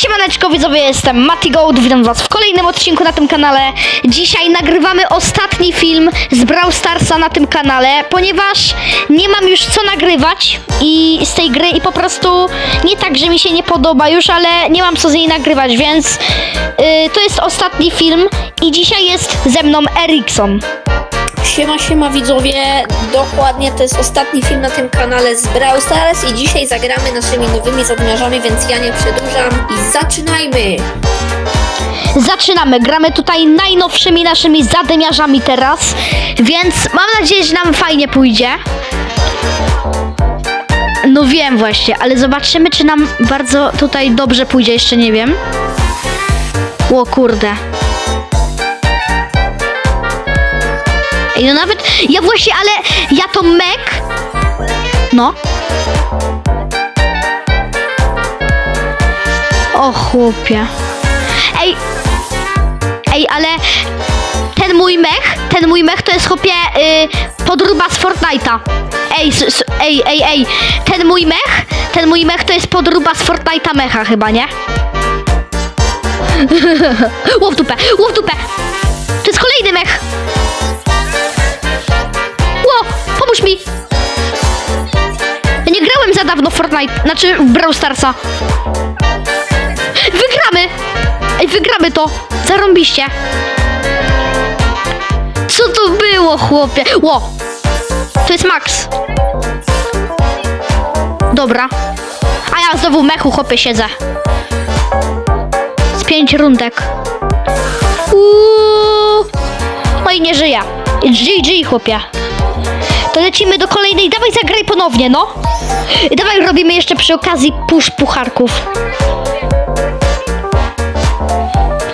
Siemaneczko widzowie, jestem Mati Gold, witam was w kolejnym odcinku na tym kanale. Dzisiaj nagrywamy ostatni film z Brawl Starsa na tym kanale, ponieważ nie mam już co nagrywać i z tej gry i po prostu nie tak, że mi się nie podoba już, ale nie mam co z niej nagrywać, więc yy, to jest ostatni film i dzisiaj jest ze mną Erikson. Siema, siema widzowie, dokładnie to jest ostatni film na tym kanale z Brawl Stars i dzisiaj zagramy naszymi nowymi zadmiarzami, więc ja nie przedłużam i zaczynajmy! Zaczynamy, gramy tutaj najnowszymi naszymi zadymiarzami teraz, więc mam nadzieję, że nam fajnie pójdzie. No wiem właśnie, ale zobaczymy, czy nam bardzo tutaj dobrze pójdzie, jeszcze nie wiem. O kurde. Ej, no nawet, ja właśnie, ale ja to mek, no. O chłopie. Ej, ej, ale ten mój mech, ten mój mech to jest chłopie y, podruba z Fortnite'a. Ej, s, s, ej, ej, ej, ten mój mech, ten mój mech to jest podruba z Fortnite'a mecha chyba, nie? Łow dupę, łow dupę! To jest kolejny mech! Pomóż mi! Ja nie grałem za dawno w Fortnite, znaczy w Brawl Starsa. Wygramy! Ej, wygramy to! Zarąbiście! Co to było, chłopie? Ło! To jest Max. Dobra. A ja znowu mechu, chłopie, siedzę. Z pięć rundek. Uuu. I nie żyję. GG, chłopie. To lecimy do kolejnej. Dawaj, zagraj ponownie, no. I dawaj, robimy jeszcze przy okazji push pucharków.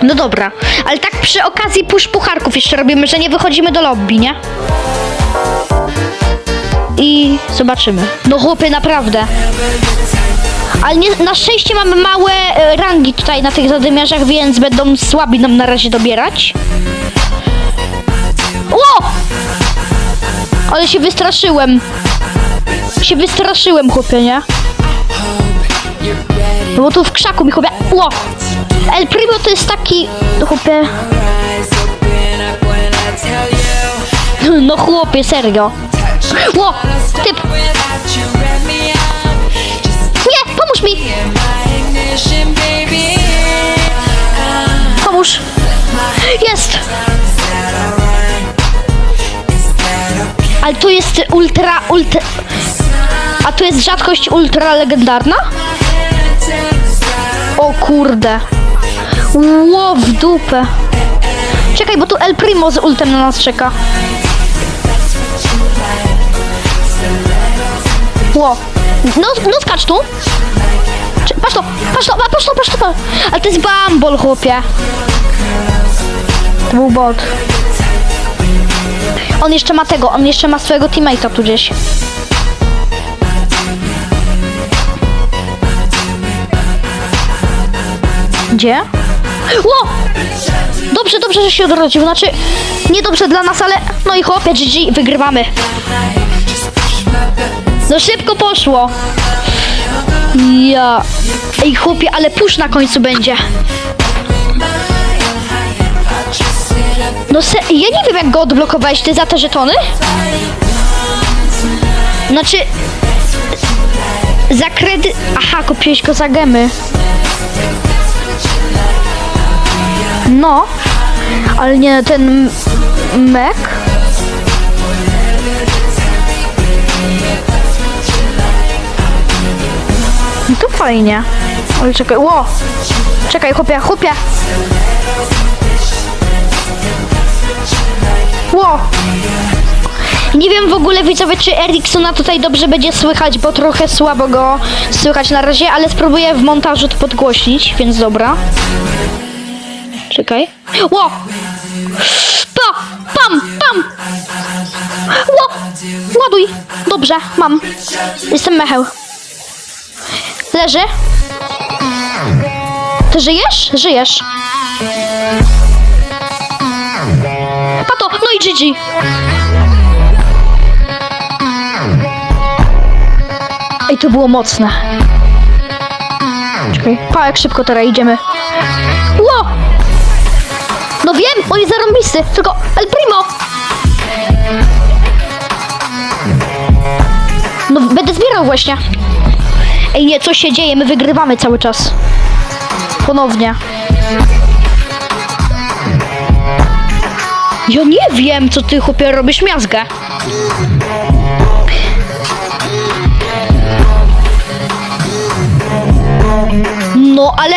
No dobra, ale tak przy okazji push pucharków jeszcze robimy, że nie wychodzimy do lobby, nie? I zobaczymy. No chłopie, naprawdę. Ale nie, na szczęście mamy małe e, rangi tutaj na tych zadymiarzach, więc będą słabi nam na razie dobierać. Ło! Ale się wystraszyłem. Się wystraszyłem, chłopie, nie? No bo tu w krzaku mi chłopie... Ło! El Primo to jest taki... Chłopie... No chłopie, serio. Ło! Typ! Nie! Pomóż mi! Pomóż! Jest! Ale to jest ultra, ultra... A to jest rzadkość ultra legendarna? O kurde. Ło w dupę. Czekaj, bo tu El Primo z ultem na nas czeka. Ło. No, no skacz tu. Patrz to, patrz to, patrz to, patrz to. Ale to jest bambol, chłopie. To był bot. On jeszcze ma tego, on jeszcze ma swojego teammate'a tu gdzieś. Gdzie? Ło! Dobrze, dobrze, że się odrodził. Znaczy, niedobrze dla nas, ale... No i chłopie, GG, wygrywamy. No szybko poszło. Ja... Ej, chłopie, ale push na końcu będzie. No se... Ja nie wiem, jak go odblokowałeś. Ty za te żetony? Znaczy... Za kredyt... Aha, kupiłeś go za gemy. No, ale nie ten mek. No to fajnie. Ale czekaj, ło! Czekaj, chłopie, chłopie! Ło! Nie wiem w ogóle widzowie, czy Eriksona tutaj dobrze będzie słychać, bo trochę słabo go słychać na razie, ale spróbuję w montażu to podgłośnić, więc dobra. Czekaj. Ło! Pa! Pam! Pam! Ło! Ładuj! Dobrze, mam. Jestem mecheł. Leży. Ty żyjesz? Żyjesz. Pato, no i GG. Ej, to było mocne. Czekaj, pa jak szybko teraz idziemy. Ło! No wiem, on jest zarąbisty, tylko El Primo! No będę zbierał właśnie. Ej nie, co się dzieje? My wygrywamy cały czas. Ponownie. Ja nie wiem, co ty chłopie robisz miazgę. No, ale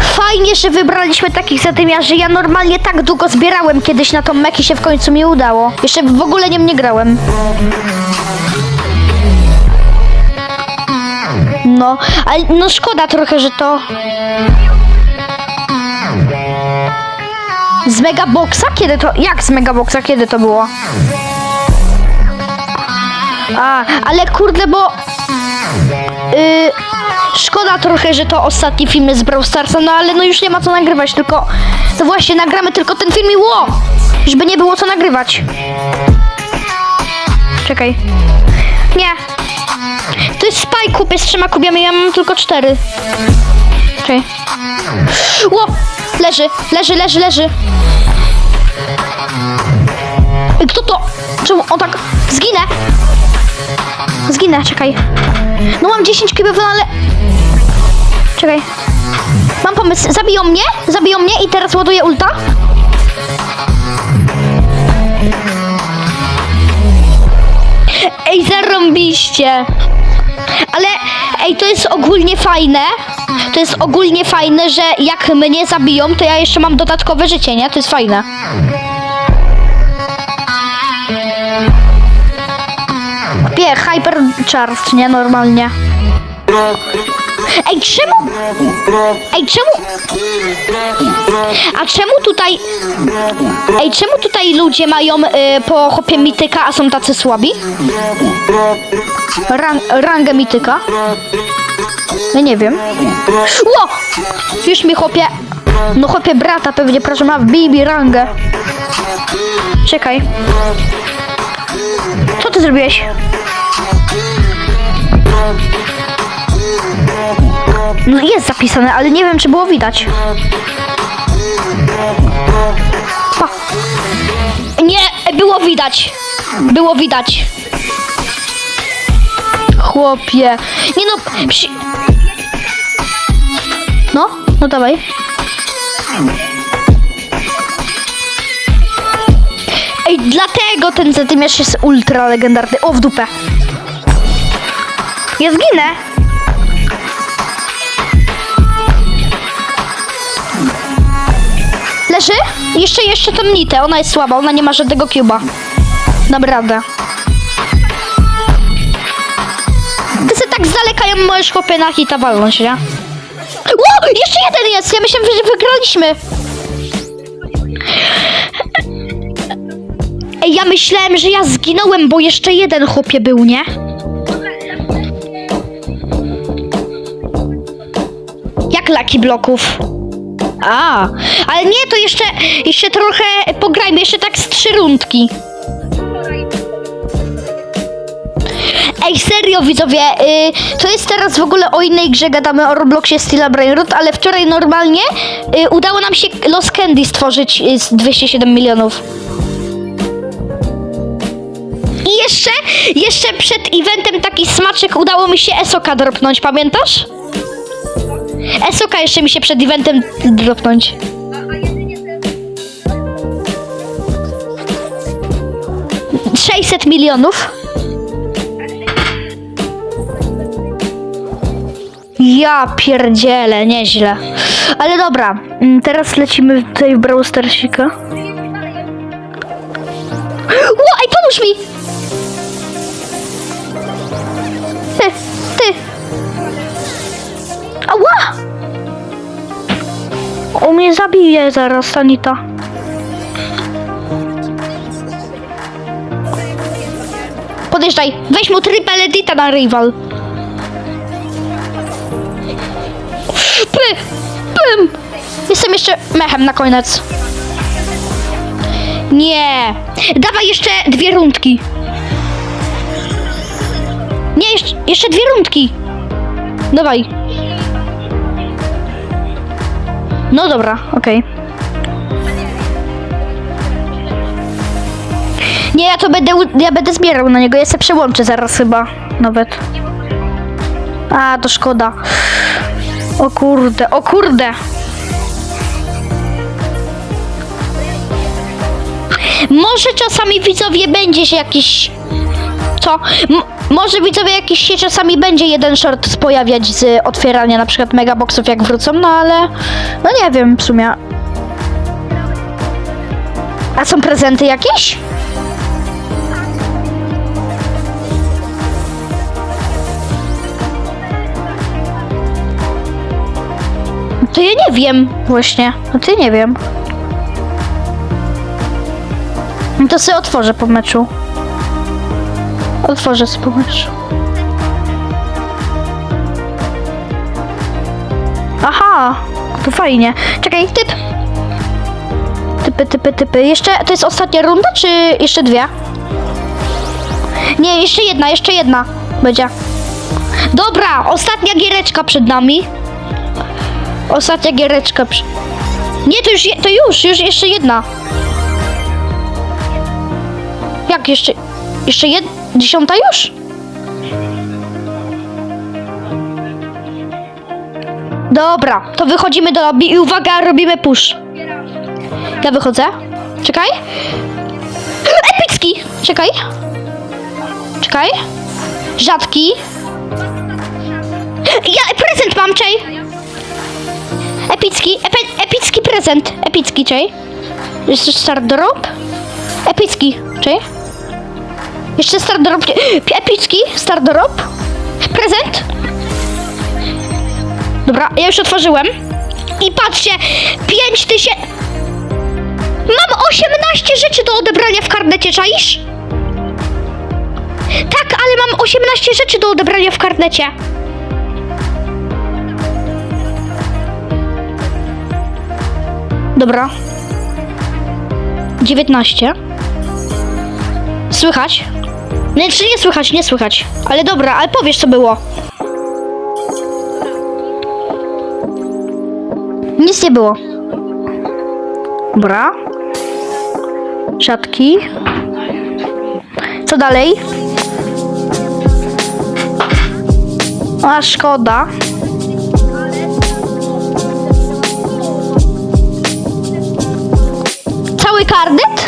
fajnie, że wybraliśmy takich zadymiarzy. Ja normalnie tak długo zbierałem kiedyś na tą mek i się w końcu mi udało. Jeszcze w ogóle nim nie grałem. No, ale no szkoda trochę, że to... Z Megaboxa? Kiedy to... Jak z Megaboxa? Kiedy to było? A, ale kurde, bo... Yy, szkoda trochę, że to ostatni film z Brawl Starsa, no ale no już nie ma co nagrywać, tylko... No właśnie, nagramy tylko ten film i ło! Żeby nie było co nagrywać. Czekaj. Nie. To jest spaj kupię z trzema kubiami, ja mam tylko cztery. Czekaj. Ło! Leży, leży, leży, leży. Kto to? Czemu on tak... Zginę! Zginę, czekaj. No mam 10 kubów, no ale... Czekaj. Mam pomysł. Zabiją mnie? Zabiją mnie i teraz ładuję ulta? Ej, zarąbiście! Ale ej, to jest ogólnie fajne. To jest ogólnie fajne, że jak mnie zabiją, to ja jeszcze mam dodatkowe życie, nie? To jest fajne. Kupię hypercharge, nie? Normalnie. Ej, czemu? Ej, czemu? A czemu tutaj... Ej, czemu tutaj ludzie mają y, po hopie mityka, a są tacy słabi? Rang, rangę mityka? Ja nie wiem. Ło! Już mi chłopie... No chłopie brata pewnie, proszę, ma Bibi rangę. Czekaj. Co ty zrobiłeś? No jest zapisane, ale nie wiem, czy było widać. Pa. Nie, było widać. Było widać. Chłopie. Nie no, psi... No, dawaj. Ej, dlatego ten zadymiarz jest ultra legendarny. O, w dupę. Ja zginę. Leży? Jeszcze, jeszcze tą nitę. Ona jest słaba, ona nie ma żadnego cuba. Dam radę. Ty se tak z daleka ją możesz chłopie na hita walnąć, nie? Ło! Jeszcze jeden jest! Ja myślałem, że wygraliśmy. Ej, ja myślałem, że ja zginąłem, bo jeszcze jeden chłopie był, nie? Jak laki bloków? A, ale nie, to jeszcze, jeszcze trochę pograjmy, jeszcze tak z trzy rundki. Ej, serio widzowie, y, to jest teraz w ogóle o innej grze, gadamy o Robloxie Stila Brainroot, ale wczoraj normalnie y, udało nam się Los Candy stworzyć y, z 207 milionów. I jeszcze, jeszcze przed eventem taki smaczek udało mi się Esoka dropnąć, pamiętasz? Esoka jeszcze mi się przed eventem dropnąć. Sześćset milionów. Ja pierdzielę, nieźle. Ale dobra, mm, teraz lecimy tutaj w Brawl Starsika. Ło, ej, pomóż mi! Ty, ty! Ała! On mnie zabije zaraz, Tanita. Podjeżdżaj, weź mu triple edita na rival. Jestem jeszcze mechem na koniec. Nie. Dawaj jeszcze dwie rundki. Nie, jeszcze, jeszcze dwie rundki. Dawaj. No dobra, okej. Nie, ja to będę, ja będę zbierał na niego, ja się przełączę zaraz chyba, nawet. A, to szkoda. O kurde, o kurde. Może czasami widzowie będzie się jakiś... Co? M- może widzowie jakiś się czasami będzie jeden short pojawiać z otwierania na przykład megaboxów jak wrócą, no ale... No nie wiem w sumie. A są prezenty jakieś? To ja nie wiem właśnie. No ja nie wiem. No To sobie otworzę po meczu. Otworzę sobie po meczu. Aha, to fajnie. Czekaj, typ. Typy, typy, typy. Jeszcze, to jest ostatnia runda, czy jeszcze dwie? Nie, jeszcze jedna, jeszcze jedna będzie. Dobra, ostatnia giereczka przed nami. Ostatnia giereczka. Nie, to już, to już, już jeszcze jedna. Jak jeszcze? Jeszcze jed... Dziesiąta już? Dobra, to wychodzimy do lobby i uwaga, robimy push. Ja wychodzę. Czekaj. Epicki! Czekaj. Czekaj. Rzadki. Ja prezent mam, czej. Epicki, epe, epicki prezent. Epicki, czej. Jeszcze start drop. Epicki, czej. Jeszcze start drop. Epicki, drop. Prezent. Dobra, ja już otworzyłem. I patrzcie, 5 tysięcy... Mam 18 rzeczy do odebrania w karnecie, czaisz? Tak, ale mam 18 rzeczy do odebrania w karnecie. Dobra. 19. Słychać? Nie, czy nie słychać, nie słychać. Ale dobra, ale powiesz co było. Nic nie było. Dobra. Siatki. Co dalej? A szkoda. Cały karnet?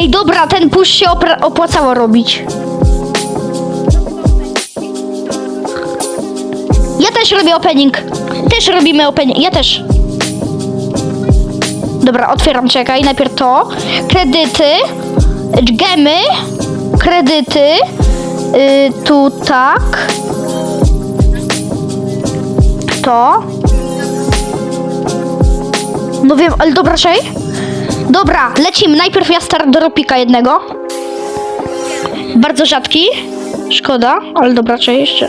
Ej, dobra, ten push się opłacało robić. Ja też robię opening. Też robimy opening. Ja też. Dobra, otwieram, czekaj. Najpierw to. Kredyty. Gemy. Kredyty. Y, tu tak. To. No wiem, ale dobra, czej. Dobra, lecimy. Najpierw ja start do ropika jednego. Bardzo rzadki. Szkoda, ale dobra, czej jeszcze.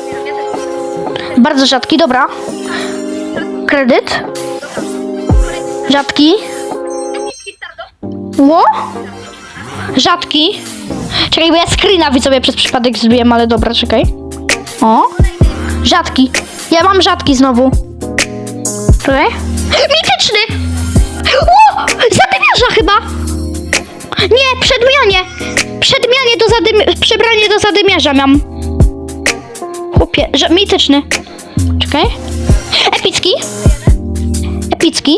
Bardzo rzadki, dobra. Kredyt. Rzadki. Ło? Rzadki. Czekaj, bo ja screena widzowie przez przypadek zbiłem, ale dobra, czekaj. O. Rzadki. Ja mam rzadki znowu. Czekaj. Mityczny! Nie, przedmianie! Przedmianie do zadym... Przebranie do zadymiarza mam. Chłopie, że mityczny. Czekaj. Epicki. Epicki.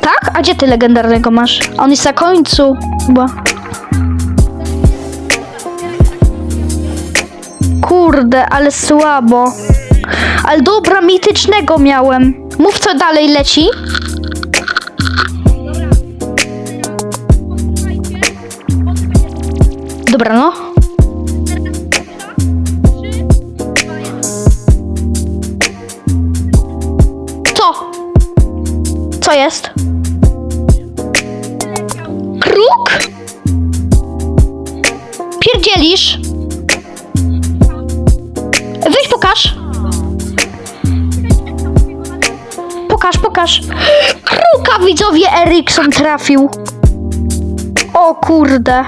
Tak? A gdzie ty legendarnego masz? On jest na końcu. Chyba. Kurde, ale słabo. Ale dobra, mitycznego miałem. Mów co dalej leci. Dobra, no. Co? Co jest? Kruk? Pierdzielisz? Weź pokaż. Pokaż, pokaż. Kruka widzowie Erikson trafił. O kurde.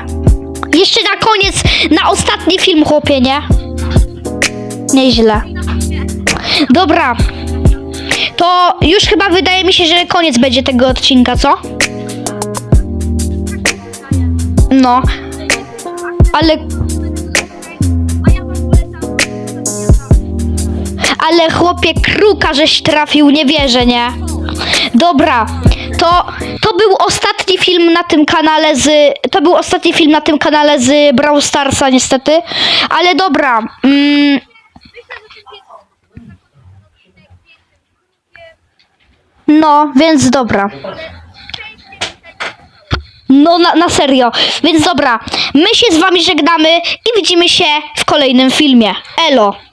Jeszcze na koniec, na ostatni film, chłopie, nie? Nieźle. Dobra. To już chyba wydaje mi się, że koniec będzie tego odcinka, co? No. Ale. Ale chłopie, kruka żeś trafił, nie wierzę, nie? Dobra, to, to był ostatni film na tym kanale z. To był ostatni film na tym kanale z Brawl Starsa, niestety. Ale dobra. Mm, no, więc dobra. No, na, na serio. Więc dobra, my się z wami żegnamy i widzimy się w kolejnym filmie. Elo!